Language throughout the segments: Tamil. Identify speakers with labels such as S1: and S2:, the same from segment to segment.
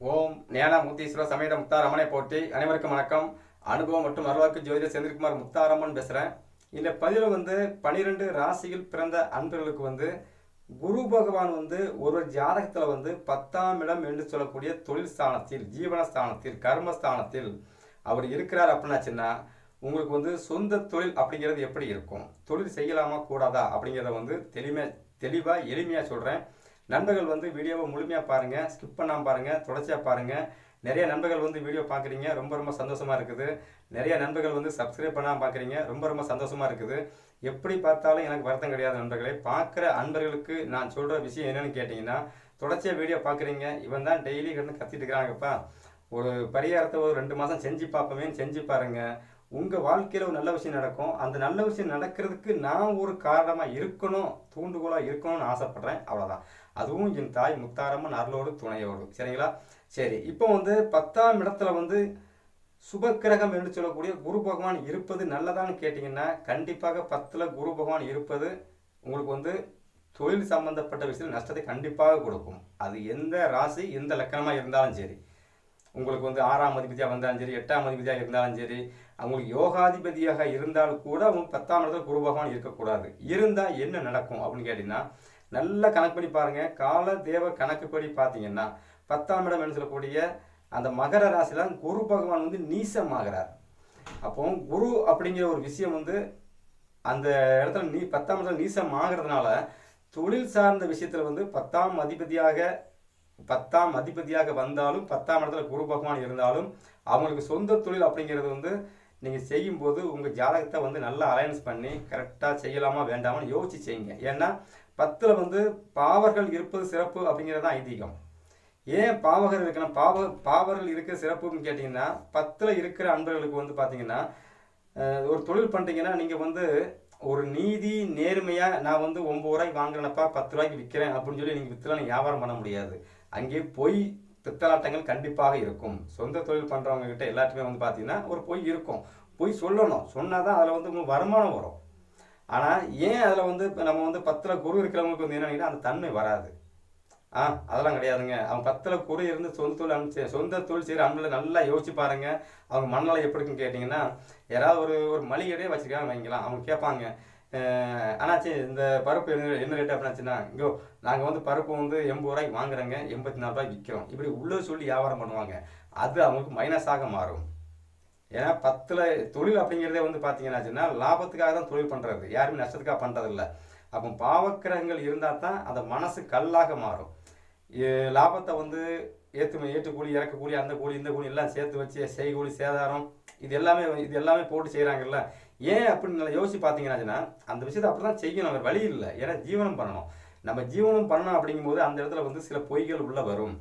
S1: ஓம் ஞான முத்தீஸ்வர சமேத முத்தாரம்மனை போற்றி அனைவருக்கும் வணக்கம். அனுபவம் மற்றும் அருவாக்கு ஜோதிடர் செந்தில்குமார் முத்தாரம்மன் பேசுகிறேன் இந்த பதிவில் வந்து பனிரெண்டு ராசியில் பிறந்த அன்பர்களுக்கு வந்து குரு பகவான் வந்து ஒரு ஜாதகத்தில் வந்து பத்தாம் இடம் என்று சொல்லக்கூடிய தொழில் ஸ்தானத்தில் ஜீவனஸ்தானத்தில் கர்மஸ்தானத்தில் அவர் இருக்கிறார் அப்படின்னாச்சுன்னா உங்களுக்கு வந்து சொந்த தொழில் அப்படிங்கிறது எப்படி இருக்கும்? தொழில் செய்யலாமா கூடாதா அப்படிங்கிறத வந்து தெளிமையாக தெளிவாக எளிமையாக சொல்கிறேன் நண்பர்கள் வந்து வீடியோவை முழுமையாக பாருங்கள் ஸ்கிப் பண்ணாமல் பாருங்கள் தொடர்ச்சியாக பாருங்கள் நிறைய நண்பர்கள் வந்து வீடியோ பார்க்குறீங்க ரொம்ப ரொம்ப சந்தோஷமாக இருக்குது. நிறைய நண்பர்கள் வந்து சப்ஸ்கிரைப் பண்ணாமல் பார்க்குறீங்க ரொம்ப ரொம்ப சந்தோஷமாக இருக்குது. எப்படி பார்த்தாலும் எனக்கு வருத்தம் கிடையாது நண்பர்களே. பார்க்குற அன்பர்களுக்கு நான் சொல்கிற விஷயம் என்னென்னு கேட்டிங்கன்னா தொடர்ச்சியாக வீடியோ பார்க்குறீங்க இவன் தான் டெய்லி கிடந்து கத்திட்டு இருக்கிறாங்கப்பா. ஒரு பரிகாரத்தை ஒரு ரெண்டு மாதம் செஞ்சு பார்ப்போமே செஞ்சு பாருங்கள் உங்கள் வாழ்க்கையில் ஒரு நல்ல விஷயம் நடக்கும். அந்த நல்ல விஷயம் நடக்கிறதுக்கு நான் ஒரு காரணமாக இருக்கணும் தூண்டுகோலாக இருக்கணும்னு ஆசைப்பட்றேன். அவ்வளோதான் அதுவும் என் தாய் முத்தாரம்மன் அருளோடு துணையோடு. சரிங்களா? சரி இப்போ வந்து பத்தாம் இடத்துல வந்து சுபக்கிரகம் என்று சொல்லக்கூடிய குரு பகவான் இருப்பது நல்லதான்னு கேட்டிங்கன்னா கண்டிப்பாக பத்தில் குரு பகவான் இருப்பது உங்களுக்கு வந்து தொழில் சம்பந்தப்பட்ட விஷயத்தில் நஷ்டத்தை கண்டிப்பாக கொடுக்கும். அது எந்த ராசி எந்த லக்கணமாக இருந்தாலும் சரி. உங்களுக்கு வந்து ஆறாம் அதிபதியாக வந்தாலும் சரி எட்டாம் அதிபதியாக இருந்தாலும் சரி அவங்களுக்கு யோகாதிபதியாக இருந்தாலும் கூட அவங்க பத்தாம் இடத்துல குரு பகவான் இருக்கக்கூடாது. இருந்தால் என்ன நடக்கும் அப்படின்னு கேட்டிங்கன்னா நல்லா கணக்கு பண்ணி பாருங்க. கால தேவ கணக்குப்படி பார்த்தீங்கன்னா பத்தாம் இடம் என்று சொல்லக்கூடிய அந்த மகர ராசியில குரு பகவான் வந்து நீசமாகிறார். அப்போ குரு அப்படிங்கிற ஒரு விஷயம் வந்து அந்த இடத்துல நீ பத்தாம் இடத்துல நீசம் ஆகிறதுனால தொழில் சார்ந்த விஷயத்துல வந்து பத்தாம் அதிபதியாக பத்தாம் அதிபதியாக வந்தாலும் பத்தாம் இடத்துல குரு பகவான் இருந்தாலும் அவங்களுக்கு சொந்த தொழில் அப்படிங்கிறது வந்து நீங்கள் செய்யும்போது உங்கள் ஜாதகத்தை வந்து நல்லா அலையன்ஸ் பண்ணி கரெக்டாக செய்யலாமா வேண்டாமான்னு யோசிச்சு செய்யுங்க. ஏன்னா பத்தில் வந்து பாவர்கள் இருப்பது சிறப்பு அப்படிங்கிறது தான் ஐதீகம். ஏன் பாவகர் இருக்கணும்? பாவ பாவர்கள் இருக்கிற சிறப்புன்னு கேட்டிங்கன்னா பத்தில் இருக்கிற அன்பர்களுக்கு வந்து பார்த்தீங்கன்னா ஒரு தொழில் பண்ணுறீங்கன்னா நீங்கள் வந்து ஒரு நீதி நேர்மையாக நான் வந்து ஒம்பது ரூபாய்க்கு வாங்குறேனப்பா பத்து ரூபாய்க்கு விற்கிறேன் அப்படின்னு சொல்லி நீங்கள் விற்றுலாம் வியாபாரம் பண்ண முடியாது. அங்கே பொய் திட்டலாட்டங்கள் கண்டிப்பாக இருக்கும். சொந்த தொழில் பண்ணுறவங்க கிட்ட எல்லாத்துக்குமே வந்து பார்த்தீங்கன்னா ஒரு பொய் இருக்கும். பொய் சொல்லணும். சொன்னால் தான் அதில் வந்து உங்களுக்கு வருமானம் வரும். ஆனால் ஏன் அதில் வந்து இப்போ நம்ம வந்து பத்தில் குரு இருக்கிறவங்களுக்கு வந்து என்னன்னா அந்த தன்மை வராது. ஆ அதெல்லாம் கிடையாதுங்க. அவங்க பத்தில் குரு இருந்து சொந்த தொழில் அனுப்பிச்சு சொந்த தொழில் செய்கிற அன்பளை நல்லா யோசிச்சு பாருங்க. அவங்க மண்ணலை எப்படி இருக்குன்னு கேட்டிங்கன்னா யாராவது ஒரு ஒரு மளிகை கடையே வச்சுருக்காங்க வைங்கலாம் அவங்க கேட்பாங்க. அஹ், அண்ணாச்சி இந்த பருப்பு என்ன என்ன ரேட் அப்படின்னாச்சுன்னா இங்கோ நாங்கள் வந்து பருப்பு வந்து எண்பது ரூபாய்க்கு வாங்குறோங்க எண்பத்தி நாலு ரூபாய்க்கு விற்கிறோம் இப்படி உள்ளே சொல்லி வியாபாரம் பண்ணுவாங்க. அது அவங்களுக்கு மைனஸாக மாறும். ஏன்னா பத்தில் தொழில் அப்படிங்கிறதே வந்து பார்த்தீங்கன்னாச்சுன்னா லாபத்துக்காக தான் தொழில் பண்ணுறது யாருமே நஷ்டத்துக்காக பண்ணுறதில்ல அப்போ பாவக்கிரகங்கள் இருந்தால் தான் அந்த மனசு கல்லாக மாறும். லாபத்தை வந்து ஏற்று ஏற்றுக்கூலி இறக்கக்கூலி அந்த கூலி இந்த கூலி எல்லாம் சேர்த்து வச்சு செய்கூலி சேதாரம் இது எல்லாமே இது எல்லாமே போட்டு செய்கிறாங்கல்ல ஏன் அப்படின்னு நல்லா யோசிச்சு பார்த்தீங்கன்னாச்சுன்னா அந்த விஷயத்தை அப்படி தான் செய்யணும். வேறு வழி இல்லை. ஏன்னா ஜீவனம் பண்ணணும். நம்ம ஜீவனம் பண்ணணும் அப்படிங்கும்போது அந்த இடத்துல வந்து சில பொய்கள் உள்ளே வரும்.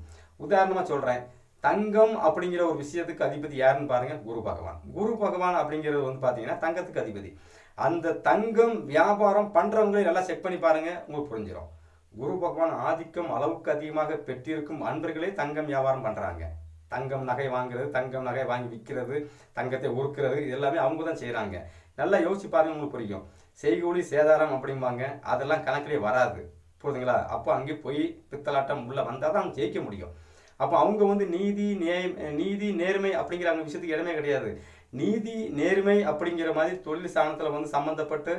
S1: உதாரணமாக சொல்கிறேன் தங்கம் அப்படிங்கிற ஒரு விஷயத்துக்கு அதிபதி யாருன்னு பாருங்க குரு பகவான். குரு பகவான் அப்படிங்கிறது வந்து பார்த்தீங்கன்னா தங்கத்துக்கு அதிபதி. அந்த தங்கம் வியாபாரம் பண்ணுறவங்களே நல்லா செக் பண்ணி பாருங்க உங்களுக்கு புரிஞ்சிடும் குரு பகவான் ஆதிக்கம் அளவுக்கு அதிகமாக பெற்றிருக்கும் அன்பர்களே தங்கம் வியாபாரம் பண்ணுறாங்க தங்கம் நகை வாங்குறது தங்கம் நகை வாங்கி விற்கிறது தங்கத்தை உருக்கிறது இது எல்லாமே அவங்க தான் செய்கிறாங்க நல்லா யோசிச்சு பாருங்க உங்களுக்கு புரியும். செய்கூலி சேதாரம் அப்படிம்பாங்க அதெல்லாம் கணக்கிலே வராது. புரியுதுங்களா? அப்போ அங்கே போய் பித்தலாட்டம் உள்ள வந்தால் தான் ஜெயிக்க முடியும். அப்போ அவங்க வந்து நீதி நே நீதி நேர்மை அப்படிங்கிற அவங்க விஷயத்துக்கு இடமே கிடையாது. நீதி நேர்மை அப்படிங்கிற மாதிரி தொழில் ஸ்தானத்தில் வந்து சம்மந்தப்பட்டு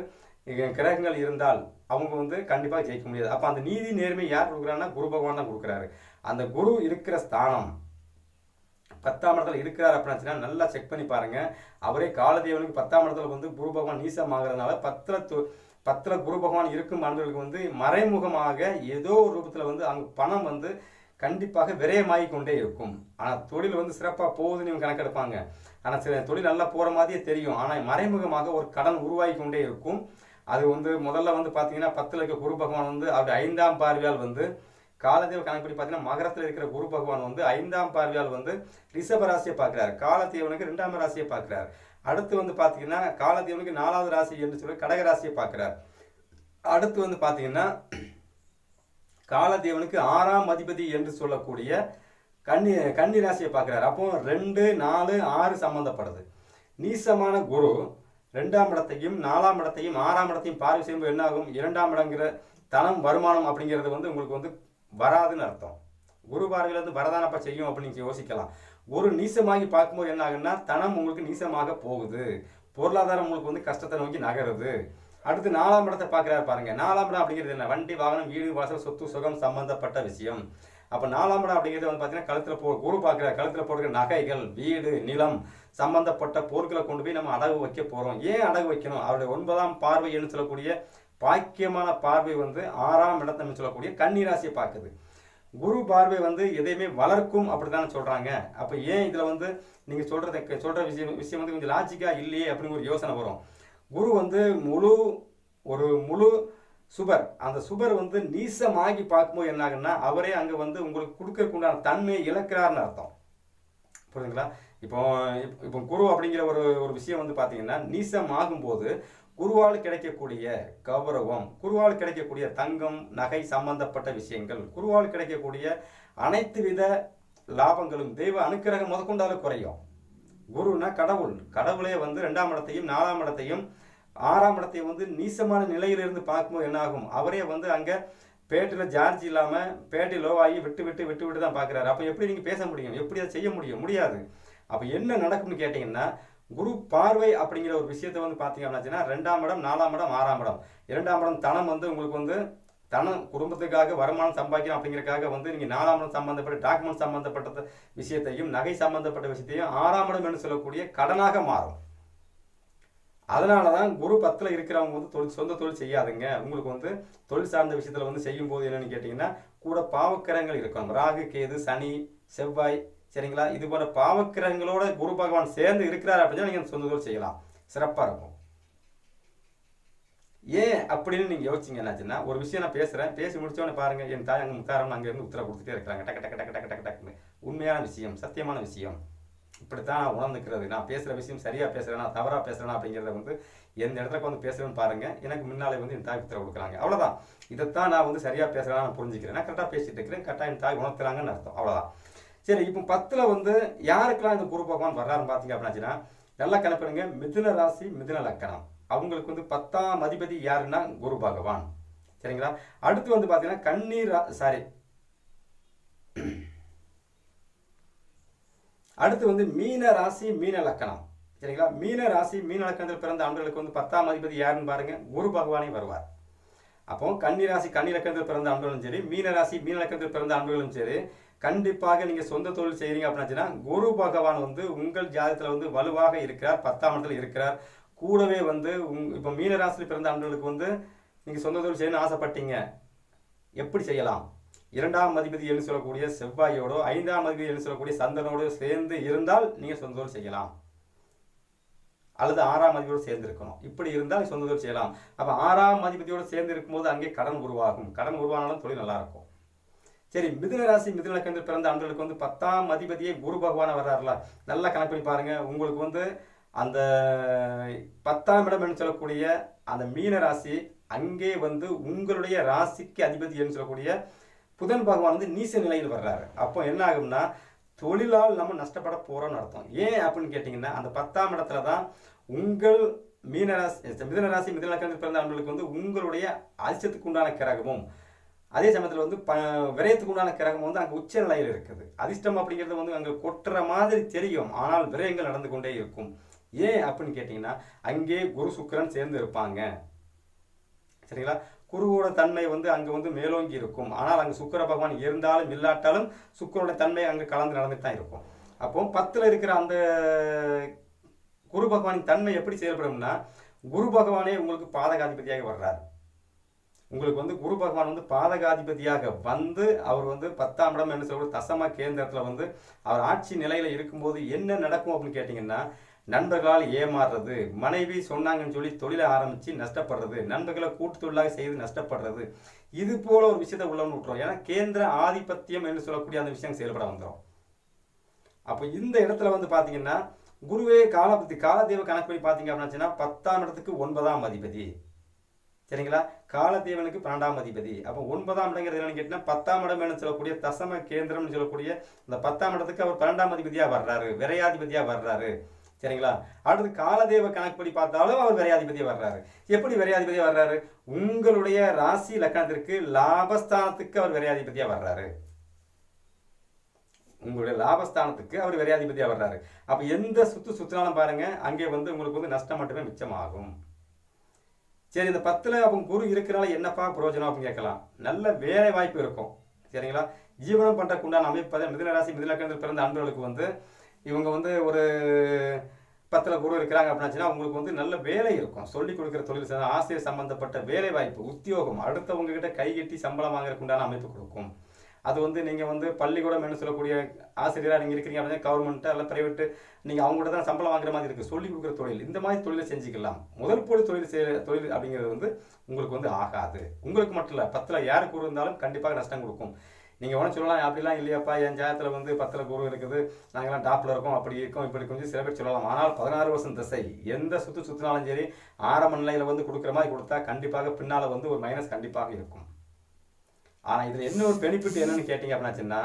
S1: கிரகங்கள் இருந்தால் அவங்க வந்து கண்டிப்பாக ஜெயிக்க முடியாது. அப்போ அந்த நீதி நேர்மை யார் கொடுக்குறாங்கன்னா குரு பகவான் தான் கொடுக்குறாரு. அந்த குரு இருக்கிற ஸ்தானம் பத்தாம் இடத்துல இருக்கிறார் அப்படின்னு நல்லா செக் பண்ணி பாருங்க. அவரே காலதேவனுக்கு பத்தாம் இடத்துல வந்து குரு பகவான் நீசமாகிறதுனால பத்திர து- பத்திர குரு பகவான் இருக்கும் மனிதர்களுக்கு வந்து மறைமுகமாக ஏதோ ஒரு ரூபத்தில் வந்து அங்கே பணம் வந்து கண்டிப்பாக விரயமாகி கொண்டே இருக்கும். ஆனால் தொழில் வந்து சிறப்பாக போகுதுன்னு இவங்க கணக்கெடுப்பாங்க. ஆனால் சில தொழில் நல்லா போகிற மாதிரியே தெரியும். ஆனால் மறைமுகமாக ஒரு கடன் உருவாகி கொண்டே இருக்கும். அது வந்து முதல்ல வந்து பார்த்தீங்கன்னா பத்தில் இருக்க குரு பகவான் வந்து அவருடைய ஐந்தாம் பார்வையால் வந்து காலதேவ கணக்குப்படி பார்த்தீங்கன்னா மகரத்தில் இருக்கிற குரு பகவான் வந்து ஐந்தாம் பார்வையால் வந்து ரிஷப ராசியை பார்க்குறாரு. காலத்தேவனுக்கு ரெண்டாம் ராசியை பார்க்குறாரு. அடுத்து வந்து பார்த்தீங்கன்னா காலத்தேவனுக்கு நாலாவது ராசி என்று சொல்லி கடக ராசியை பார்க்குறாரு. அடுத்து வந்து பார்த்தீங்கன்னா காலதேவனுக்கு ஆறாம் அதிபதி என்று சொல்லக்கூடிய கன்னி கன்னி ராசியை பார்க்குறாரு. அப்போ ரெண்டு நாலு ஆறு சம்மந்தப்படுது நீசமான குரு ரெண்டாம் இடத்தையும் நாலாம் இடத்தையும் ஆறாம் இடத்தையும் பார்வை செய்யும்போது என்ன ஆகும் இரண்டாம் இடங்கிற தனம் வருமானம் அப்படிங்கிறது வந்து உங்களுக்கு வந்து வராதுன்னு அர்த்தம். குரு பார்வையில் வந்து வரதானப்பா செய்யும் அப்படின்னு யோசிக்கலாம். ஒரு நீசமாகி பார்க்கும்போது என்ன ஆகுன்னா தனம் உங்களுக்கு நீசமாக போகுது. பொருளாதாரம் உங்களுக்கு வந்து கஷ்டத்தை நோக்கி நகருது. அடுத்து நாலாம் இடத்தை பார்க்குறாரு பாருங்க. நாலாம் இடம் அப்படிங்கிறது என்ன? வண்டி வாகனம் வீடு வாசல் சொத்து சுகம் சம்பந்தப்பட்ட விஷயம். அப்போ நாலாம் இடம் அப்படிங்கிறது வந்து பார்த்தீங்கன்னா கழுத்தில் போ குரு பார்க்குறாரு. கழுத்தில் போடுற நகைகள் வீடு நிலம் சம்பந்தப்பட்ட பொருட்களை கொண்டு போய் நம்ம அடகு வைக்க போகிறோம் ஏன் அடகு வைக்கணும்? அவருடைய ஒன்பதாம் பார்வைன்னு சொல்லக்கூடிய பாக்கியமான பார்வை வந்து ஆறாம் இடத்தை சொல்லக்கூடிய கன்னிராசியை பார்க்குது. குரு பார்வை வந்து எதையுமே வளர்க்கும் அப்படி தானே சொல்கிறாங்க அப்போ ஏன் இதில் வந்து நீங்கள் சொல்கிறத சொல்கிற விஷயம் விஷயம் வந்து கொஞ்சம் லாஜிக்கா இல்லையே அப்படின்னு ஒரு யோசனை வரும். குரு வந்து முழு ஒரு முழு சுபர். அந்த சுபர் வந்து நீசமாகி பார்க்கும்போது என்ன ஆகுன்னா அவரே அங்கே வந்து உங்களுக்கு கொடுக்கறதுக்குண்டான தன்மையை இழக்கிறார்னு அர்த்தம். புரியுதுங்களா இப்போ இப்போ- இப்போ குரு அப்படிங்கிற ஒரு ஒரு விஷயம் வந்து பார்த்தீங்கன்னா நீசம் ஆகும்போது குருவால் கிடைக்கக்கூடிய கௌரவம் குருவால் கிடைக்கக்கூடிய தங்கம் நகை சம்பந்தப்பட்ட விஷயங்கள் குருவால் கிடைக்கக்கூடிய அனைத்து வித லாபங்களும் தெய்வ அனுக்கிரகம் முதற்கொண்டாலும் குறையும். குருனா கடவுள். கடவுளே வந்து ரெண்டாம் இடத்தையும் நாலாம் இடத்தையும் ஆறாம் இடத்தையும் வந்து நீசமான நிலையிலிருந்து பார்க்கும்போது என்னாகும் அவரே வந்து அங்கே பேட்டில் ஜார்ஜ் இல்லாமல் பேட்டி லோவாகி விட்டு விட்டு விட்டு விட்டு தான் பார்க்குறாரு. அப்போ எப்படி நீங்கள் பேச முடியும்? எப்படி அதை செய்ய முடியும்? முடியாது. அப்போ என்ன நடக்கும்னு கேட்டிங்கன்னா குரு பார்வை அப்படிங்கிற ஒரு விஷயத்தை வந்து பார்த்தீங்க அப்படின்னா ரெண்டாம் இடம் நாலாம் இடம் ஆறாம் இடம். இரண்டாம் இடம் தனம் வந்து உங்களுக்கு வந்து தனம் குடும்பத்துக்காக வருமானம் சம்பாதிக்கணும் அப்படிங்கறதுக்காக வந்து நீங்க நாலாம் இடம் சம்பந்தப்பட்ட டாக்குமெண்ட் சம்பந்தப்பட்ட விஷயத்தையும் நகை சம்பந்தப்பட்ட விஷயத்தையும் ஆறாம் இடம் என்று சொல்லக்கூடிய கடனாக மாறும். அதனால தான் குரு பத்தில் இருக்கிறவங்க வந்து தொழில் சொந்த தொழில் செய்யாதுங்க. உங்களுக்கு வந்து தொழில் சார்ந்த விஷயத்தில் வந்து செய்யும் போது என்னன்னு கேட்டிங்கன்னா கூட பாவக்கிரகங்கள் இருக்கும். ராகு கேது சனி செவ்வாய் சரிங்களா? இது போன்ற பாவக்கிரகங்களோட குரு பகவான் சேர்ந்து இருக்கிறார் அப்படின்னா நீங்கள் சொந்த தொழில் செய்யலாம். சிறப்பாக இருக்கும். ஏன் அப்படின்னு நீங்கள் யோசிச்சிங்க என்னாச்சுன்னா ஒரு விஷயம் நான் பேசுகிறேன் பேசி முடிச்சோன்னே பாருங்கள் என் தாய் அங்கே முத்தாரம் அங்கே இருந்து உத்தரவு கொடுத்துட்டே இருக்கிறாங்க. டக்கு டக்கு டக்கு டக்கு டக்கு டக்குன்னு. உண்மையான விஷயம் சத்தியமான விஷயம். இப்படித்தான் நான் உணர்ந்துக்கிறது. நான் பேசுகிற விஷயம் சரியாக பேசுகிறேனா தவறாக பேசுகிறேனா அப்படிங்கிறத வந்து எந்த இடத்துக்கு வந்து பேசுகிறேன்னு பாருங்கள் எனக்கு முன்னாலே வந்து என் தாய் உத்தரவு கொடுக்குறாங்க. அவ்வளோதான் இதைத்தான் நான் வந்து சரியாக பேசுகிறேன் நான் புரிஞ்சுக்கிறேன். நான் கரெக்டாக பேசிகிட்டு இருக்கிறேன். கரெக்டாக என் தாய் உணர்த்துறாங்கன்னு அர்த்தம். அவ்வளோதான் சரி இப்போ பத்தில் வந்து யாருக்கெல்லாம் இந்த குரு பகவான் வர்றாருன்னு பார்த்தீங்க அப்படின்னாச்சுன்னா நல்லா கணப்பிடுங்க மிதுன ராசி மிதுன லக்கணம். அவங்களுக்கு வந்து பத்தாம் அதிபதி யாருன்னா குரு பகவான். சரிங்களா? அடுத்து வந்து பார்த்தீங்கன்னா கண்ணீர் சாரி அடுத்து வந்து மீன ராசி மீன லக்கணம். சரிங்களா? மீன ராசி மீன லக்கணத்தில் பிறந்த ஆண்டுகளுக்கு வந்து பத்தாம் அதிபதி யாருன்னு பாருங்க குரு பகவானே வருவார். அப்போ கன்னி ராசி கன்னி லக்கணத்தில் பிறந்த ஆண்களும் சரி மீன ராசி மீன லக்கணத்தில் பிறந்த ஆண்டுகளும் சரி கண்டிப்பாக நீங்க சொந்த தொழில் செய்றீங்க அப்படின்னா குரு பகவான் வந்து உங்கள் ஜாதகத்துல வந்து வலுவாக இருக்கிறார் பத்தாம் இடத்துல இருக்கிறார். கூடவே வந்து உங் இப்போ மீனராசியில் பிறந்த ஆண்களுக்கு வந்து நீங்கள் சொந்த தொழில் செய்யணும்னு ஆசைப்பட்டீங்க. எப்படி செய்யலாம்? இரண்டாம் அதிபதி என்று சொல்லக்கூடிய செவ்வாயோடோ ஐந்தாம் அதிபதி என்று சொல்லக்கூடிய சந்திரனோடு சேர்ந்து இருந்தால் நீங்கள் சொந்த தொழில் செய்யலாம். அல்லது ஆறாம் அதிபதியோடு சேர்ந்து இருக்கணும். இப்படி இருந்தால் சொந்த தொழில் செய்யலாம். அப்போ ஆறாம் அதிபதியோடு சேர்ந்து இருக்கும்போது அங்கே கடன் உருவாகும். கடன் உருவானாலும் தொழில் நல்லாயிருக்கும். சரி மிதுன ராசி மிதுன லக்கணத்தில் பிறந்த ஆண்களுக்கு வந்து பத்தாம் அதிபதியே குரு பகவான வர்றாருல. நல்லா கணக்கு பண்ணி பாருங்க. உங்களுக்கு வந்து அந்த பத்தாம் இடம் என்று சொல்லக்கூடிய அந்த மீன ராசி அங்கே வந்து உங்களுடைய ராசிக்கு அதிபதி என்று சொல்லக்கூடிய புதன் பகவான் வந்து நீச நிலையில் வர்றாரு. அப்போ என்ன ஆகும்னா தொழிலால் நம்ம நஷ்டப்பட போகிறோம்னு அர்த்தம். ஏன் அப்படின்னு கேட்டிங்கன்னா அந்த பத்தாம் இடத்துல தான் உங்கள் மீனராசி மிதனராசி ராசி பிறந்த அன்பர்களுக்கு வந்து உங்களுடைய அதிர்ஷ்டத்துக்கு உண்டான கிரகமும் அதே சமயத்தில் வந்து ப விரயத்துக்கு உண்டான கிரகம் வந்து அங்கே உச்ச நிலையில் இருக்குது. அதிர்ஷ்டம் அப்படிங்கிறது வந்து அங்கே கொட்டுற மாதிரி தெரியும். ஆனால் விரயங்கள் நடந்து கொண்டே இருக்கும். ஏன் அப்படின்னு கேட்டிங்கன்னா அங்கே குரு சுக்கிரன் சேர்ந்து இருப்பாங்க. சரிங்களா? குருவோட தன்மை வந்து அங்கே வந்து மேலோங்கி இருக்கும். ஆனால் அங்கே சுக்கிர பகவான் இருந்தாலும் இல்லாட்டாலும் சுக்கரோட தன்மை அங்கே கலந்து நடந்துட்டு தான் இருக்கும். அப்போ பத்தில் இருக்கிற அந்த குரு பகவானின் தன்மை எப்படி செயல்படும்னா குரு பகவானே உங்களுக்கு பாதகாதிபதியாக வர்றார். உங்களுக்கு வந்து குரு பகவான் வந்து பாதகாதிபதியாக வந்து அவர் வந்து பத்தாம் இடம் என்ன சொல்லக்கூடிய தசம கேந்திரத்தில் வந்து அவர் ஆட்சி நிலையில் இருக்கும்போது என்ன நடக்கும் அப்படின்னு கேட்டிங்கன்னா நண்பர்களால் ஏமாறுறது. மனைவி சொன்னாங்கன்னு சொல்லி தொழிலை ஆரம்பித்து நஷ்டப்படுறது. நண்பர்களை கூட்டு தொழிலாக செய்து நஷ்டப்படுறது. இது போல ஒரு விஷயத்தை உள்ள விட்டுரும். ஏன்னா கேந்திர ஆதிபத்தியம் என்று சொல்லக்கூடிய அந்த விஷயம் செயல்பட வந்துடும் அப்போ இந்த இடத்துல வந்து பார்த்தீங்கன்னா குருவே காலபத்தி காலதேவ கணக்கு பண்ணி பார்த்தீங்க அப்படின்னா பத்தாம் இடத்துக்கு ஒன்பதாம் அதிபதி. சரிங்களா? காலதேவனுக்கு பன்னெண்டாம் அதிபதி. அப்போ ஒன்பதாம் இடங்கிறது என்னன்னு கேட்டீங்கன்னா பத்தாம் இடம் என்று சொல்லக்கூடிய தசம கேந்திரம்னு சொல்லக்கூடிய இந்த பத்தாம் இடத்துக்கு அவர் பன்னெண்டாம் அதிபதியாக வர்றாரு. விரையாதிபதியாக வர்றாரு. சரிங்களா? அடுத்து காலதேவ கணக்குப்படி பார்த்தாலும் அவர் விரையாதிபதியா வர்றாரு. எப்படி விரையாதிபதியா வர்றாரு? உங்களுடைய ராசி லக்கணத்திற்கு லாபஸ்தானத்துக்கு அவர் விரையாதிபதியா வர்றாரு. உங்களுடைய லாபஸ்தானத்துக்கு அவர் விரையாதிபதியாக வர்றாரு. அப்போ எந்த சுத்து சுத்தினாலும் பாருங்க அங்கே வந்து உங்களுக்கு வந்து நஷ்டம் மட்டுமே மிச்சமாகும். சரி இந்த பத்தில் அவங்க குரு இருக்கிறனால என்னப்பா பிரயோஜனம் அப்படின்னு கேட்கலாம். நல்ல வேலை வாய்ப்பு இருக்கும். சரிங்களா? ஜீவனம் பண்ணுறக்கு உண்டான அமைப்பு மிதுன ராசி பிறந்த அன்பர்களுக்கு வந்து இவங்க வந்து ஒரு பத்தில் குரு இருக்கிறாங்க அப்படின்னாச்சுன்னா உங்களுக்கு வந்து நல்ல வேலை இருக்கும். சொல்லி கொடுக்குற தொழில் ஆசிரியர் சம்மந்தப்பட்ட வேலை வாய்ப்பு உத்தியோகம் அடுத்தவங்க கிட்ட கை கட்டி சம்பளம் வாங்குறதுக்கு உண்டான அமைப்பு கொடுக்கும். அது வந்து நீங்கள் வந்து பள்ளிக்கூடம் என்ன சொல்லக்கூடிய ஆசிரியராக நீங்கள் இருக்கிறீங்க அப்படின்னா கவர்மெண்ட்டு அல்ல ப்ரைவேட்டு நீங்கள் அவங்ககிட்ட தான் சம்பளம் வாங்குற மாதிரி இருக்குது சொல்லி கொடுக்குற தொழில் இந்த மாதிரி தொழிலை செஞ்சுக்கலாம். முதல் தொழில் செய்ய தொழில் அப்படிங்கிறது வந்து உங்களுக்கு வந்து ஆகாது. உங்களுக்கு மட்டும் இல்லை பத்தில் யார் இருந்தாலும் கண்டிப்பாக நஷ்டம் கொடுக்கும். நீங்கள் ஒன்றும் சொல்லலாம் அப்படிலாம் இல்லையாப்பா என் ஜாதத்தில் வந்து பத்தில் குரு இருக்குது. நாங்களாம் டாப்பில் இருக்கோம் அப்படி இருக்கோம் இப்படி கொஞ்சம் சில பேர் சொல்லலாம். ஆனால் பதினாறு வருஷம் திசை. எந்த சுற்று சுற்றினாலும் சரி ஆரம்ப நிலையில் வந்து கொடுக்குற மாதிரி கொடுத்தா கண்டிப்பாக பின்னால் வந்து ஒரு மைனஸ் கண்டிப்பாக இருக்கும். ஆனால் இதில் என்ன ஒரு பெனிஃபிட் என்னன்னு கேட்டிங்க அப்படின்னாச்சுன்னா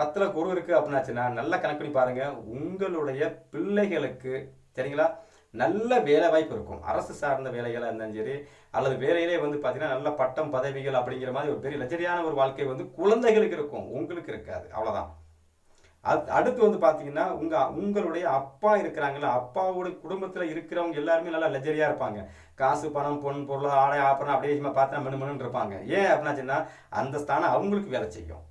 S1: பத்தில் குரு இருக்குது அப்படின்னாச்சுன்னா நல்லா கணக்கு பண்ணி பாருங்கள் உங்களுடைய பிள்ளைகளுக்கு சரிங்களா? நல்ல வேலை வாய்ப்பு இருக்கும். அரசு சார்ந்த வேலைகளாக இருந்தாலும் சரி அல்லது வேலையிலே வந்து பார்த்தீங்கன்னா நல்ல பட்டம் பதவிகள் அப்படிங்கிற மாதிரி ஒரு பெரிய லஜரியான ஒரு வாழ்க்கை வந்து குழந்தைகளுக்கு இருக்கும். உங்களுக்கு இருக்காது. அவ்வளோதான் அது அடுத்து வந்து பார்த்தீங்கன்னா உங்கள் உங்களுடைய அப்பா இருக்கிறாங்களா அப்பாவோட குடும்பத்தில் இருக்கிறவங்க எல்லாருமே நல்லா லஜரியாக இருப்பாங்க. காசு பணம் பொன் பொருள் ஆடை ஆப்பணம் அப்படியே சும்மா பார்த்தா மனு மனுன்னு இருப்பாங்க. ஏன் அப்படின்னாச்சுன்னா அந்த ஸ்தானம் அவங்களுக்கு வேலை செய்யும்.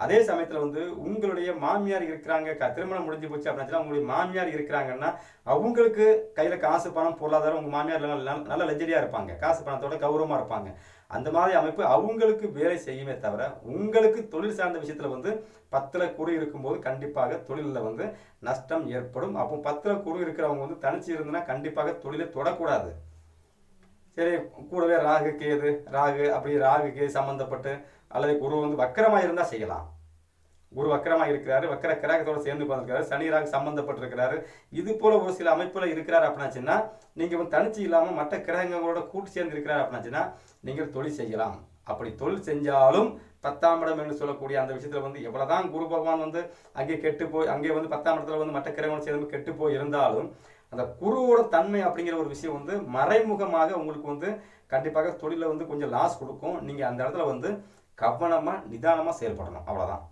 S1: அதே சமயத்தில் வந்து உங்களுடைய மாமியார் இருக்கிறாங்க க- திருமணம் முடிஞ்சு போச்சு அப்படின்னா உங்களுடைய மாமியார் இருக்கிறாங்கன்னா அவங்களுக்கு கையில் காசு பணம் பொருளாதாரம் உங்கள் மாமியார் நல்ல லஜரியாக இருப்பாங்க. காசு பணத்தோட கௌரவமாக இருப்பாங்க. அந்த மாதிரி அமைப்பு அவங்களுக்கு வேலை செய்யுமே தவிர உங்களுக்கு தொழில் சார்ந்த விஷயத்தில் வந்து பத்தில் குறு இருக்கும்போது கண்டிப்பாக தொழிலில் வந்து நஷ்டம் ஏற்படும். அப்போ பத்தில் குறு இருக்கிறவங்க வந்து தனிச்சு இருந்தனா கண்டிப்பாக தொழிலை தொடக்கூடாது. சரி கூடவே ராகு கேது ராகு அப்படி ராகு கேது சம்மந்தப்பட்டு அல்லது குரு வந்து வக்கரமாக இருந்தால் செய்யலாம். குரு வக்கரமாக இருக்கிறாரு வக்கர கிரகத்தோட சேர்ந்து உட்காந்துருக்காரு சனிராக சம்மந்தப்பட்டிருக்கிறாரு இது போல ஒரு சில அமைப்பில் இருக்கிறார் அப்படின்னாச்சுன்னா நீங்கள் வந்து தனிச்சு இல்லாமல் மற்ற கிரகங்களோட கூட்டு சேர்ந்து இருக்கிறார் அப்படின்னாச்சுன்னா நீங்கள் தொழில் செய்யலாம். அப்படி தொழில் செஞ்சாலும் பத்தாம் இடம் என்று சொல்லக்கூடிய அந்த விஷயத்தில் வந்து எவ்வளோதான் குரு பகவான் வந்து அங்கே கெட்டு போய் அங்கே வந்து பத்தாம் இடத்துல வந்து மற்ற கிரகங்களோட சேர்ந்து கெட்டு போய் இருந்தாலும் அந்த குருவோட தன்மை அப்படிங்கிற ஒரு விஷயம் வந்து மறைமுகமாக உங்களுக்கு வந்து கண்டிப்பாக தொழிலில் வந்து கொஞ்சம் லாஸ் கொடுக்கும். நீங்கள் அந்த இடத்துல வந்து கவனமாக நிதானமாக செயல்படணும். அவ்வளோதான்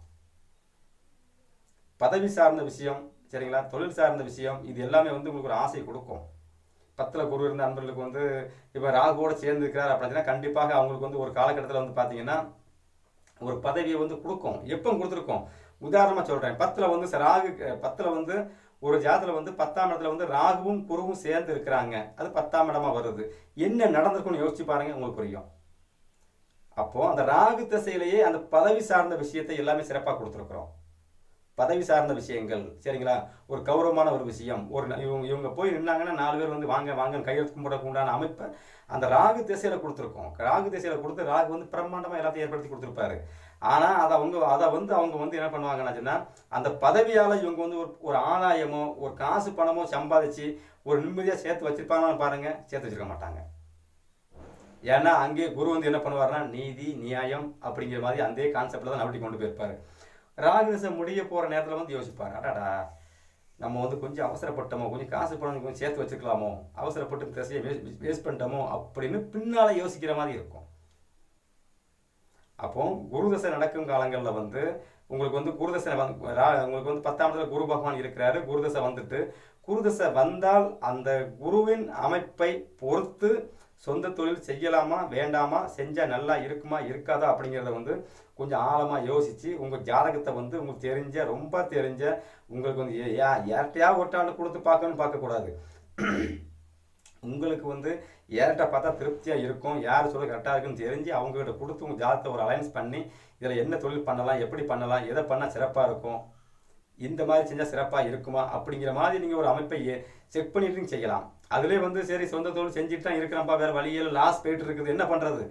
S1: பதவி சார்ந்த விஷயம் சரிங்களா? தொழில் சார்ந்த விஷயம் இது எல்லாமே வந்து உங்களுக்கு ஒரு ஆசை கொடுக்கும். பத்தில் குரு இருந்த அன்பர்களுக்கு வந்து இப்போ ராகுவோட சேர்ந்து இருக்கிறார் அப்படின்னா கண்டிப்பாக அவங்களுக்கு வந்து ஒரு காலகட்டத்தில் வந்து பார்த்தீங்கன்னா ஒரு பதவியை வந்து கொடுக்கும். எப்போ கொடுத்துருக்கோம். உதாரணமாக சொல்கிறேன் பத்தில் வந்து ராகு பத்தில் வந்து ஒரு ஜாதத்தில் வந்து பத்தாம் இடத்துல வந்து ராகுவும் குருவும் சேர்ந்து இருக்கிறாங்க. அது பத்தாம் இடமா வருது. என்ன நடந்திருக்குன்னு யோசிச்சு பாருங்க உங்களுக்கு புரியும். அப்போ அந்த ராகு திசையிலேயே அந்த பதவி சார்ந்த விஷயத்தை எல்லாமே சிறப்பாக கொடுத்துருக்குறோம். பதவி சார்ந்த விஷயங்கள் சரிங்களா? ஒரு கௌரவமான ஒரு விஷயம். ஒரு இவங்க இவங்க போய் நின்னாங்கன்னா நாலு பேர் வந்து வாங்க வாங்க கையெழுத்து கும்பிடக்கு உண்டான அமைப்பை அந்த ராகு திசையில கொடுத்துருக்கோம். ராகு திசையில கொடுத்து ராகு வந்து பிரம்மாண்டமாக எல்லாத்தையும் ஏற்படுத்தி கொடுத்துருப்பாரு. ஆனால் அதை அவங்க அதை வந்து அவங்க வந்து என்ன பண்ணுவாங்கன்னா சொன்னால் அந்த பதவியால் இவங்க வந்து ஒரு ஒரு ஆதாயமோ ஒரு காசு பணமோ சம்பாதிச்சு ஒரு நிம்மதியாக சேர்த்து வச்சிருப்பாங்கன்னு பாருங்க. சேர்த்து வச்சிருக்க மாட்டாங்க. ஏன்னா அங்கே குரு வந்து என்ன பண்ணுவாருன்னா நீதி நியாயம் அப்படிங்கிற மாதிரி அதே கான்செப்டில் தான் அப்படி கொண்டு போயிருப்பாரு. ராகுதசம் முடிய போகிற நேரத்தில் வந்து யோசிப்பாரு அடாடா நம்ம வந்து கொஞ்சம் அவசரப்பட்டோமோ கொஞ்சம் காசு பணம் கொஞ்சம் சேர்த்து வச்சுக்கலாமோ அவசரப்பட்டு திசையை வேஸ்ட் பண்ணிட்டோமோ அப்படின்னு பின்னால் யோசிக்கிற மாதிரி இருக்கும். அப்போ குருதசை நடக்கும் காலங்களில் வந்து உங்களுக்கு வந்து குருதசை வந்து ரா- உங்களுக்கு வந்து பத்தாம் இடத்துல குரு பகவான் இருக்கிறாரு குருதசை வந்துட்டு குருதசை வந்தால் அந்த குருவின் அமைப்பை பொறுத்து சொந்த தொழில் செய்யலாமா வேண்டாமா செஞ்சால் நல்லா இருக்குமா இருக்காதா அப்படிங்கிறத வந்து கொஞ்சம் ஆழமாக யோசித்து உங்கள் ஜாதகத்தை வந்து உங்களுக்கு தெரிஞ்ச ரொம்ப தெரிஞ்ச உங்களுக்கு வந்து ஏ- யா- ஒட்டாண்டு கொடுத்து பார்க்கணும்னு பார்க்கக்கூடாது. உங்களுக்கு வந்து யார்கிட்ட பார்த்தா திருப்தியாக இருக்கும் யார் சொல்ல கரெக்டாக இருக்குன்னு தெரிஞ்சு அவங்ககிட்ட கொடுத்து உங்கள் ஜாதகத்தை ஒரு அலைன்ஸ் பண்ணி இதில் என்ன தொழில் பண்ணலாம் எப்படி பண்ணலாம் எதை பண்ணால் சிறப்பாக இருக்கும் இந்த மாதிரி செஞ்சால் சிறப்பாக இருக்குமா அப்படிங்கிற மாதிரி நீங்கள் ஒரு அமைப்பை செக் பண்ணிட்டு செய்யலாம். அதுலேயே வந்து சரி சொந்த தொழில் செஞ்சுட்டு தான் இருக்கிறப்பா வேறு வழியில் லாஸ் போயிட்டு இருக்குது. என்ன பண்ணுறது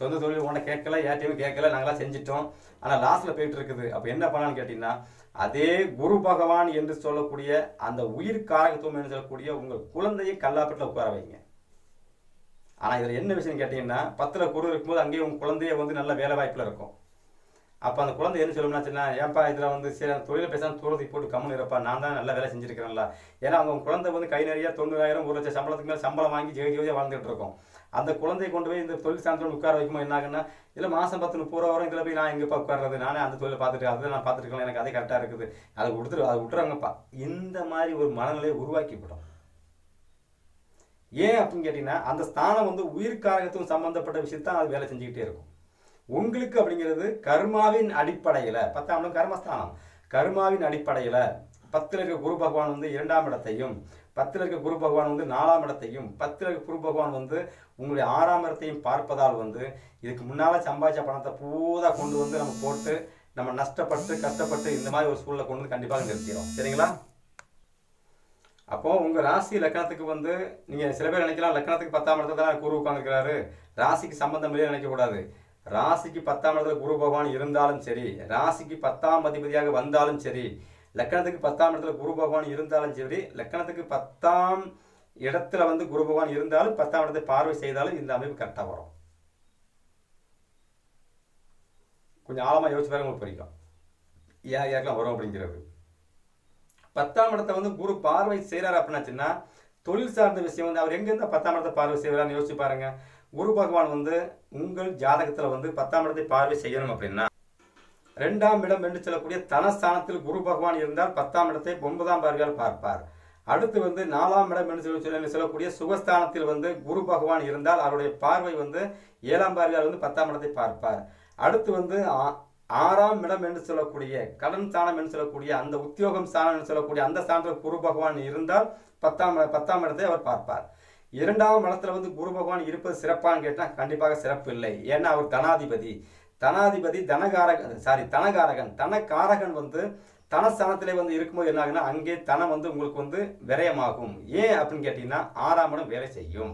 S1: சொந்த தொழில் உன்னை கேட்கல ஏடிஎம் கேட்கல நாங்களாம் செஞ்சிட்டோம். ஆனால் லாஸில் போயிட்டு இருக்குது. அப்போ என்ன பண்ணலான்னு கேட்டிங்கன்னா அதே குரு பகவான் என்று சொல்லக்கூடிய அந்த உயிர் காரகத்துவம் என்று சொல்லக்கூடிய உங்கள் குழந்தையை கல்லாப்பட்டில் உட்கார வைங்க. ஆனால் இதில் என்ன விஷயம் கேட்டிங்கன்னா பத்தில் குரு இருக்கும்போது அங்கேயே உங்கள் குழந்தைய வந்து நல்ல வேலை வாய்ப்பில் இருக்கும். அப்போ அந்த குழந்தை என்ன சொல்லணும்னா ஏன்ப்பா இதில் வந்து சரி அந்த தொழிலை பேசாமல் தூரத்துக்கு போட்டு கம்முன்னு இருப்பா நான் தான் நல்ல வேலை செஞ்சிருக்கிறேன்ல. ஏன்னா அவங்க குழந்தை வந்து கை நிறையா தொண்ணூறாயிரம் ஒரு லட்சம் சம்பளத்துக்கு மேலே சம்பளம் வாங்கி ஜெய ஜோதியாக வாழ்ந்துட்டு இருக்கோம். அந்த குழந்தையை கொண்டு போய் இந்த தொழில் சார்ந்தவன் உட்கார வைக்கும்போது என்ன ஆகுன்னா இல்லை மாதம் பத்து முப்பது ரூபா வரும் இதில் போய் நான் எங்கேப்பா உட்கார்றது? நானே அந்த தொழிலை பார்த்துட்டு அதை நான் பார்த்துருக்கலாம் எனக்கு அதே கரெக்டாக இருக்குது. அதை கொடுத்துரு அதை விட்டுறாங்கப்பா இந்த மாதிரி ஒரு மனநிலையை உருவாக்கிவிடும் ஏன் அப்படின்னு கேட்டிங்கன்னா அந்த ஸ்தானம் வந்து உயிர்காரகத்துக்கும் சம்மந்தப்பட்ட விஷயத்தான் அது வேலை செஞ்சுக்கிட்டே இருக்கும். உங்களுக்கு அப்படிங்கிறது கர்மாவின் அடிப்படையில் பத்தாம் இடம் கர்மஸ்தானம். கர்மாவின் அடிப்படையில் பத்தில் இருக்க குரு பகவான் வந்து இரண்டாம் இடத்தையும் பத்தில் இருக்க குரு பகவான் வந்து நாலாம் இடத்தையும் பத்தில் இருக்க குரு பகவான் வந்து உங்களுடைய ஆறாம் இடத்தையும் பார்ப்பதால் வந்து இதுக்கு முன்னால் சம்பாதிச்ச பணத்தை பூரா கொண்டு வந்து நம்ம போட்டு நம்ம நஷ்டப்பட்டு கஷ்டப்பட்டு இந்த மாதிரி ஒரு சூழலை கொண்டு வந்து கண்டிப்பாக நிறுத்திடும் சரிங்களா? அப்போ உங்கள் ராசி லக்கணத்துக்கு வந்து நீங்கள் சில பேர் நினைக்கலாம் லக்கணத்துக்கு பத்தாம் இடத்துல தான் குரு உட்காந்துருக்கிறாரு ராசிக்கு சம்பந்தம் இல்லையே நினைக்கக்கூடாது. ராசிக்கு பத்தாம் இடத்துல குரு பகவான் இருந்தாலும் சரி ராசிக்கு பத்தாம் அதிபதியாக வந்தாலும் சரி லக்கணத்துக்கு பத்தாம் இடத்துல குரு பகவான் இருந்தாலும் சரி லக்கணத்துக்கு பத்தாம் இடத்துல வந்து குரு பகவான் இருந்தாலும் பத்தாம் இடத்தை பார்வை செய்தாலும் இந்த அமைப்பு கரெக்டாக வரும். கொஞ்சம் ஆழமா யோசிச்சு பாருங்க உங்களுக்கு புரியும் ஏன் யாருக்கெல்லாம் வரும் அப்படிங்கிறது. பத்தாம் இடத்தை வந்து குரு பார்வை செய்கிறார் அப்படின்னாச்சுன்னா தொழில் சார்ந்த விஷயம் வந்து அவர் எங்கேருந்து பத்தாம் இடத்தை பார்வை செய்கிறான்னு யோசிச்சு பாருங்க. குரு பகவான் வந்து உங்கள் ஜாதகத்தில் வந்து பத்தாம் இடத்தை பார்வை செய்யணும் அப்படின்னா ரெண்டாம் இடம் என்று சொல்லக்கூடிய தனஸ்தானத்தில் குரு பகவான் இருந்தால் பத்தாம் இடத்தை ஒன்பதாம் பார்வையால் பார்ப்பார். அடுத்து வந்து நாலாம் இடம் என்று சொல்லி சொல்லக்கூடிய சுகஸ்தானத்தில் வந்து குரு பகவான் இருந்தால் அவருடைய பார்வை வந்து ஏழாம் பார்வையால் வந்து பத்தாம் இடத்தை பார்ப்பார். அடுத்து வந்து ஆ- ஆறாம் இடம் என்று சொல்லக்கூடிய கடன் ஸ்தானம் என்று சொல்லக்கூடிய அந்த உத்தியோகம் ஸ்தானம் என்று சொல்லக்கூடிய அந்த ஸ்தானத்தில் குரு பகவான் இருந்தால் பத்தாம் பத்தாம் இடத்தை அவர் பார்ப்பார். இரண்டாம் இடத்துல வந்து குரு பகவான் இருப்பது சிறப்பான்னு கேட்டால் கண்டிப்பாக சிறப்பு இல்லை. ஏன்னா அவர் தனாதிபதி. தனாதிபதி தனகாரகன் சாரி தனகாரகன். தனகாரகன் வந்து தனஸ்தானத்திலே வந்து இருக்கும்போது என்ன ஆகுன்னா அங்கே தனம் வந்து உங்களுக்கு வந்து விரயமாகும். ஏன் அப்படின்னு கேட்டீங்கன்னா ஆறாம் இடம் வேலை செய்யும்.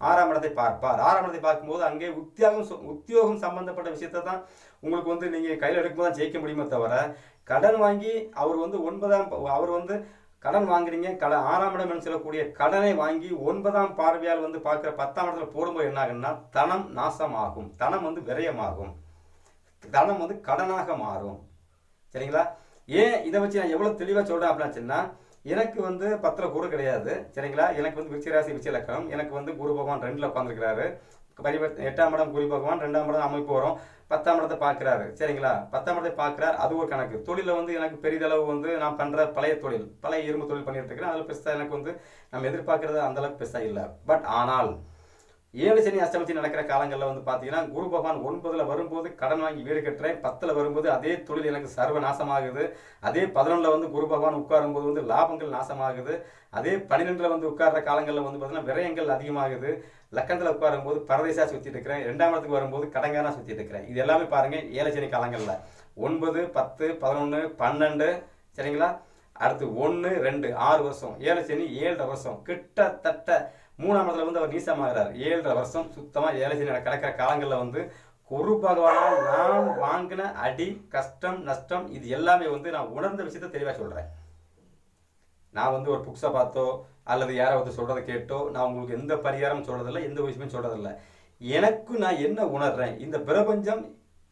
S1: ஆறாம் இடத்தை பார்ப்பார். ஆறாம் இடத்தை பார்க்கும்போது அங்கே உத்தியோகம் உத்தியோகம் சம்பந்தப்பட்ட விஷயத்தை தான் உங்களுக்கு வந்து நீங்கள் கையில் எடுக்கும்போது தான் ஜெயிக்க முடியுமே தவிர கடன் வாங்கி அவர் வந்து ஒன்பதாம் அவர் வந்து கடன் வாங்குறீங்க கட ஆறாம் இடம் என்று சொல்லக்கூடிய கடனை வாங்கி ஒன்பதாம் பார்வையால் வந்து பார்க்குற பத்தாம் இடத்துல போடும்போது என்ன ஆகுன்னா தனம் நாசமாகும். தனம் வந்து விரயமாகும். தனம் வந்து கடனாக மாறும். சரிங்களா? ஏன் இதை வச்சு நான் எவ்வளோ தெளிவாக சொல்கிறேன் அப்படின்னாச்சுன்னா எனக்கு வந்து பத்திர குரு கிடையாது. சரிங்களா? எனக்கு வந்து விருச்சிராசி விச்சய லக்கணம். எனக்கு வந்து குரு பகவான் ரெண்டில் உட்காந்துருக்கிறாரு பரிவர்த்த எட்டாம் இடம் குரு பகவான் ரெண்டாம் இடம் அமைப்பு வரும். பத்தாம் இடத்தை பார்க்குறாரு. சரிங்களா? பத்தாம் இடத்தை பார்க்குறாரு. அது ஒரு கணக்கு. தொழிலில் வந்து எனக்கு பெரிதளவு வந்து நான் பண்ணுற பழைய தொழில் பழைய இரும்பு தொழில் பண்ணிட்டு இருக்கிறேன். அதில் பெருசாக எனக்கு வந்து நம்ம எதிர்பார்க்கறது அந்த அளவுக்கு பெருசாக இல்லை. பட் ஆனால் ஏழு சனி அஷ்டமத்தி நடக்கிற காலங்களில் வந்து பார்த்தீங்கன்னா குரு பகவான் ஒன்பதில் வரும்போது கடன் வாங்கி வீடு கட்டுறேன் பத்தில் வரும்போது அதே தொழில் எனக்கு சர்வ நாசமாகுது அதே பதினொன்றில் வந்து குரு பகவான் உட்காரும்போது வந்து லாபங்கள் நாசமாகுது. அதே பன்னிரெண்டில் வந்து உட்கார்ற காலங்களில் வந்து பார்த்தீங்கன்னா விரயங்கள் அதிகமாகுது. லக்கணத்தில் உட்காரும்போது பரதேசாக சுற்றிட்டு இருக்கிறேன். ரெண்டாம் இடத்துக்கு வரும்போது கடங்கானா சுற்றிட்டு இருக்கிறேன். இது எல்லாமே பாருங்கள் ஏழு சனி காலங்களில். ஒன்பது பத்து பதினொன்று பன்னெண்டு சரிங்களா? அடுத்து ஒன்று ரெண்டு ஆறு வருஷம். ஏழு சனி ஏழரை வருஷம். கிட்டத்தட்ட மூணாம் இடத்துல வந்து அவர் நீசமாகிறார். ஏழரை வருஷம் சுத்தமாக ஏழை சனி கிடக்கிற காலங்களில் வந்து குரு பகவானால் நான் வாங்கின அடி கஷ்டம் நஷ்டம் இது எல்லாமே வந்து நான் உணர்ந்த விஷயத்த தெளிவாக சொல்கிறேன் நான் வந்து ஒரு புக்ஸை பார்த்தோ அல்லது யாரோ வந்து சொல்கிறத கேட்டோ நான் உங்களுக்கு எந்த பரிகாரம் சொல்கிறதில்ல எந்த விஷயமும் சொல்கிறதில்ல எனக்கு நான் என்ன உணர்றேன்? இந்த பிரபஞ்சம்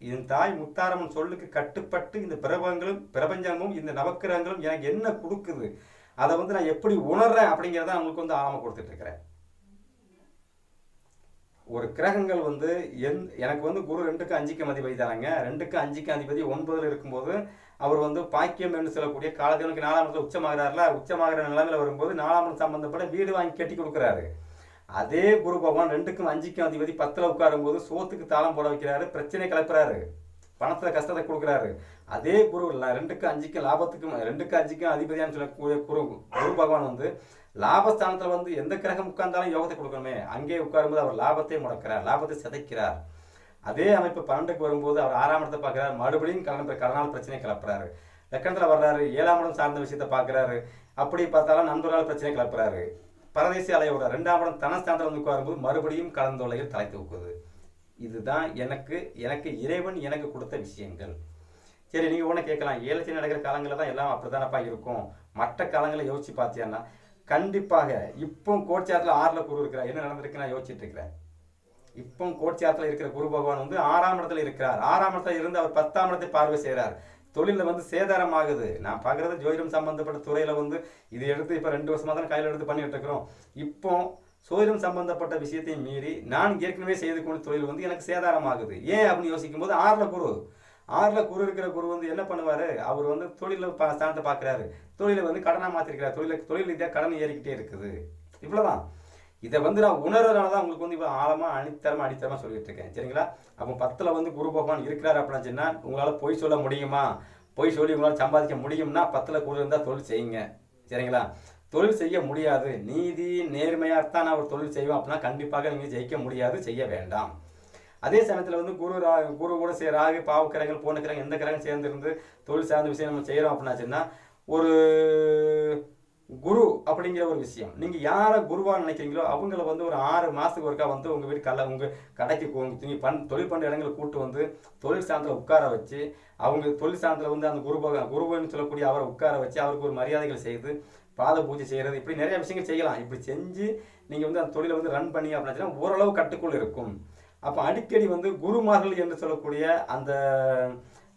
S1: என் தாய் முத்தாரம்மன் சொல்லுக்கு கட்டுப்பட்டு இந்த பிரபங்களும் பிரபஞ்சமும் இந்த நவக்கிரகங்களும் எனக்கு என்ன கொடுக்குது? அதை வந்து நான் எப்படி உணர்றேன் அப்படிங்கிறத அவங்களுக்கு உங்களுக்கு வந்து ஆழமாக கொடுத்துட்ருக்கிறேன் ஒரு கிரகங்கள் வந்து எந் எனக்கு வந்து குரு ரெண்டுக்கு அஞ்சுக்கு அதிபதி தராங்க ரெண்டுக்கு அஞ்சுக்கு அதிபதி ஒன்பதுல இருக்கும்போது அவர் வந்து பாக்கியம் என்று சொல்லக்கூடிய காலத்தினுக்கு நாலாம் இடத்துல உச்சமாகிறார்ல. உச்சமாகிற நிலைமையில வரும்போது நாலாம் இடம் சம்பந்தப்பட்ட வீடு வாங்கி கட்டி கொடுக்குறாரு. அதே குரு பகவான் ரெண்டுக்கும் அஞ்சுக்கும் அதிபதி பத்தில் உட்காரும் போது சோத்துக்கு தாளம் போட வைக்கிறாரு. பிரச்சனை கிளப்புறாரு. பணத்தில் கஷ்டத்தை கொடுக்குறாரு. அதே குரு இல்ல, ரெண்டுக்கு அஞ்சுக்கும் லாபத்துக்கும் ரெண்டுக்கு அஞ்சுக்கும் அதிபதியான்னு சொல்லக்கூடிய குரு குரு பகவான் வந்து லாபஸ்தானத்தில் வந்து எந்த கிரகம் உட்கார்ந்தாலும் யோகத்தை கொடுக்கணுமே. அங்கே உட்காரும்போது அவர் லாபத்தை முடக்கிறார் லாபத்தை சிதைக்கிறார். அதே அமைப்பு பன்னெண்டுக்கு வரும்போது அவர் ஆறாம் இடத்தை பார்க்குறாரு. மறுபடியும் கடன் கடனால் பிரச்சனை கிளப்புறாரு. லக்கணத்தில் வர்றாரு ஏழாம் இடம் சார்ந்த விஷயத்தை பார்க்குறாரு. அப்படி பார்த்தாலும் நண்பர்களால் பிரச்சனை கிளப்புறாரு. பரதேசி அலையோட ரெண்டாம் இடம் தனஸ்தானத்தில் வந்து உட்காரும்போது மறுபடியும் கலந்தொலையில் தலை தூக்குது. இதுதான் எனக்கு எனக்கு இறைவன் எனக்கு கொடுத்த விஷயங்கள். சரி நீங்கள் ஒன்று கேட்கலாம். ஏழச்சி நடக்கிற காலங்களில் தான் எல்லாம் அப்படி தானப்பா இருக்கும்? மற்ற காலங்களில் யோசிச்சு பார்த்தியான்னா கண்டிப்பாக. இப்போ கோட்சியாரத்தில் ஆறில் குரு இருக்கிறார். என்ன நடந்திருக்கு? நான் யோசிச்சுட்டு இருக்கிறேன். இப்போ கோட்சியாரத்தில் இருக்கிற குரு பகவான் வந்து ஆறாம் இடத்துல இருக்கிறார். ஆறாம் இடத்துல இருந்து அவர் பத்தாம் இடத்தை பார்வை செய்கிறார் தொழிலில் வந்து சேதாரம் ஆகுது நான் பார்க்குறது ஜோதிடம் சம்பந்தப்பட்ட துறையில் வந்து இது எடுத்து இப்போ ரெண்டு வருஷமாக தான் கையில் எடுத்து பண்ணிகிட்டு இருக்கிறோம். இப்போ சோதிடம் சம்பந்தப்பட்ட விஷயத்தையும் மீறி நான் ஏற்கனவே செய்து கொண்ட தொழில் வந்து எனக்கு சேதாரம் ஆகுது ஏன் அப்படின்னு யோசிக்கும் போது ஆறில் குரு ஆறில் குரு இருக்கிற குரு வந்து என்ன பண்ணுவார்? அவர் வந்து தொழிலில் பா ஸ்தானத்தை பார்க்குறாரு தொழிலை வந்து கடனாக மாற்றிருக்கிறார் தொழிலை தொழில் ரீதியாக கடன் ஏறிக்கிட்டே இருக்குது. இவ்வளோதான் இதை வந்து நான் உணர்றதுனால தான் உங்களுக்கு வந்து இவ்வளோ ஆழமாக அடித்தரமாக அடித்தரமாக சொல்லிட்டு இருக்கேன். சரிங்களா? அப்போ பத்தில் வந்து குரு பகவான் இருக்கிறார் அப்படின்னு சொன்னால் உங்களால் பொய் சொல்ல முடியுமா? பொய் சொல்லி உங்களால் சம்பாதிக்க முடியும்னா பத்தில் குரு இருந்தால் தொழில் செய்யுங்க. சரிங்களா? தொழில் செய்ய முடியாது. நீதி நேர்மையாக தான் நான் ஒரு தொழில் செய்வோம் அப்படின்னா கண்டிப்பாக நீங்கள் ஜெயிக்க முடியாது செய்ய வேண்டாம். அதே சமயத்தில் வந்து குரு ரா குரு கூட சே ராகு பாவ கிரகங்கள் போன கிரகம் எந்த கிரகம் சேர்ந்துருந்து தொழில் சார்ந்த விஷயம் நம்ம செய்கிறோம் அப்படின்னாச்சுன்னா ஒரு குரு அப்படிங்கிற ஒரு விஷயம். நீங்கள் யாரை குருவாக நினைக்கிறீங்களோ அவங்கள வந்து ஒரு ஆறு மாதத்துக்கு ஒருக்கா வந்து உங்கள் வீட்டு கல்ல உங்கள் கடைக்கு உங்க நீங்க பண் தொழில் பண்ற இடங்களை கூட்டு வந்து தொழில் சார்ந்தில் உட்கார வச்சு அவங்க தொழில் சார்ந்தில் வந்து அந்த குரு குருவன்னு சொல்லக்கூடிய அவரை உட்கார வச்சு அவருக்கு ஒரு மரியாதைகள் செய்து பாத பூஜை செய்கிறது இப்படி நிறைய விஷயங்கள் செய்யலாம். இப்படி செஞ்சு நீங்கள் வந்து அந்த தொழிலை வந்து ரன் பண்ணி அப்படின்னா ஓரளவு கட்டுக்குள் இருக்கும். அப்போ அடிக்கடி வந்து குருமார்கள் என்று சொல்லக்கூடிய அந்த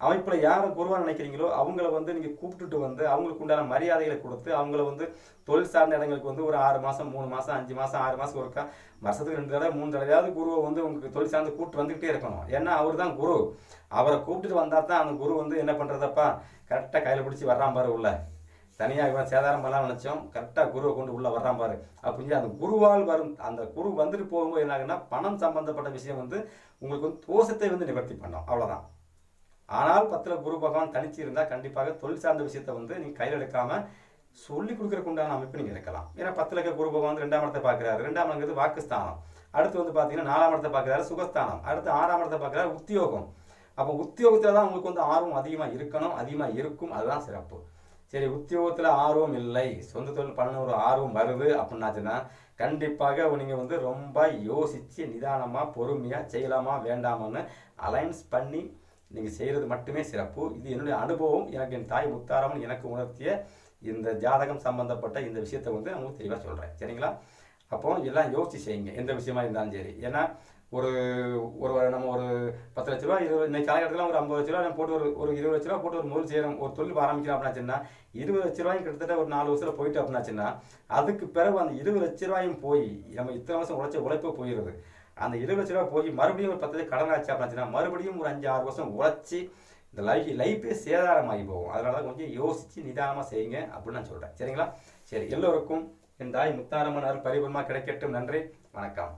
S1: அமைப்பில் யாரை குருவாக நினைக்கிறீங்களோ அவங்கள வந்து நீங்கள் கூப்பிட்டுட்டு வந்து அவங்களுக்கு உண்டான மரியாதைகளை கொடுத்து அவங்கள வந்து தொழில் சார்ந்த இடங்களுக்கு வந்து ஒரு ஆறு மாதம் மூணு மாதம் அஞ்சு மாதம் ஆறு மாதம் ஒருக்கா வருஷத்துக்கு ரெண்டு தடவை மூணு தடவையாவது குருவை வந்து உங்களுக்கு தொழில் சார்ந்து கூப்பிட்டு வந்துக்கிட்டே இருக்கணும். ஏன்னா அவர் தான் குரு. அவரை கூப்பிட்டுட்டு வந்தால் தான் அந்த குரு வந்து என்ன பண்ணுறதப்பா கரெக்டாக கையில் பிடிச்சி வர்றான் பாரு உள்ள. தனியாக இவன் சேதாரம் பண்ணலாம் நினச்சோம். கரெக்டாக குருவை கொண்டு உள்ளே வர்றான் பாரு. அப்படின்னு அந்த குருவால் வரும் அந்த குரு வந்துட்டு போகும்போது என்னாகுன்னா பணம் சம்பந்தப்பட்ட விஷயம் வந்து உங்களுக்கு வந்து தோஷத்தை வந்து நிவர்த்தி பண்ணோம். அவ்வளோதான் ஆனால் பத்தில் குரு பகவான் தனிச்சு இருந்தால் கண்டிப்பாக தொழில் சார்ந்த விஷயத்தை வந்து நீங்கள் கையில் எடுக்காமல் சொல்லி கொடுக்குறக்குண்டான அமைப்பு நீங்கள் இருக்கலாம் ஏன்னா பத்தில் இருக்க குரு பகவான் வந்து ரெண்டாம் இடத்தை பார்க்குறாரு. ரெண்டாம் இடங்கிறது வாக்குஸ்தானம். அடுத்து வந்து பார்த்தீங்கன்னா நாலாம் இடத்தை பார்க்குறாரு சுகஸ்தானம். அடுத்து ஆறாம் இடத்தை பார்க்குறாரு உத்தியோகம். அப்போ உத்தியோகத்தில் தான் உங்களுக்கு வந்து ஆர்வம் அதிகமாக இருக்கணும் அதிகமாக இருக்கும். அதுதான் சிறப்பு. சரி உத்தியோகத்தில் ஆர்வம் இல்லை. சொந்த தொழில் பண்ண ஒரு ஆர்வம் வருது அப்படின்னாச்சுன்னா கண்டிப்பாக நீங்கள் வந்து ரொம்ப யோசித்து நிதானமாக பொறுமையாக செய்யலாமா வேண்டாமான்னு அலைன்ஸ் பண்ணி நீங்கள் செய்கிறது மட்டுமே சிறப்பு. இது என்னுடைய அனுபவம். எனக்கு என் தாய் முத்தாரம்மன் எனக்கு உணர்த்திய இந்த ஜாதகம் சம்பந்தப்பட்ட இந்த விஷயத்தை வந்து நான் உங்களுக்கு தெளிவாக சொல்கிறேன் சரிங்களா? அப்போ எல்லாம் யோசிச்சு செய்யுங்க. எந்த விஷயமா இருந்தாலும் சரி. ஏன்னா ஒரு ஒரு நம்ம ஒரு பத்து லட்ச ரூபா இருபது இன்னைக்கு காலகட்டத்தில் ஒரு ஐம்பது லட்ச ரூபா நம்ம போட்டு ஒரு ஒரு இருபது லட்ச ரூபா போட்டு ஒரு முதல் செய்யறோம் ஒரு தொழில் ஆரம்பிக்கிறோம் அப்படின்னாச்சுன்னா இருபது லட்ச ரூபாயும் கிட்டத்தட்ட ஒரு நாலு வருஷத்தில் போயிட்டு அப்படின்னாச்சுன்னா அதுக்கு பிறகு அந்த இருபது லட்ச ரூபாயும் போய் நம்ம இத்தனை வருஷம் உழைச்ச உழைப்பு போயிடுது. அந்த இருபது லட்ச ரூபா போய் மறுபடியும் ஒரு பத்து லட்சம் கடன் ஆச்சு அப்படின்னாச்சுன்னா மறுபடியும் ஒரு அஞ்சு ஆறு வருஷம் உழைச்சி இந்த லைஃப் லைஃபே சேதாரமாகி போகும். அதனால தான் கொஞ்சம் யோசித்து நிதானமாக செய்யுங்க அப்படின்னு நான் சொல்கிறேன் சரிங்களா? சரி எல்லோருக்கும் என் தாய் முத்தாரம்மனார் பரிபூர்ணமாக கிடைக்கட்டும். நன்றி. வணக்கம்.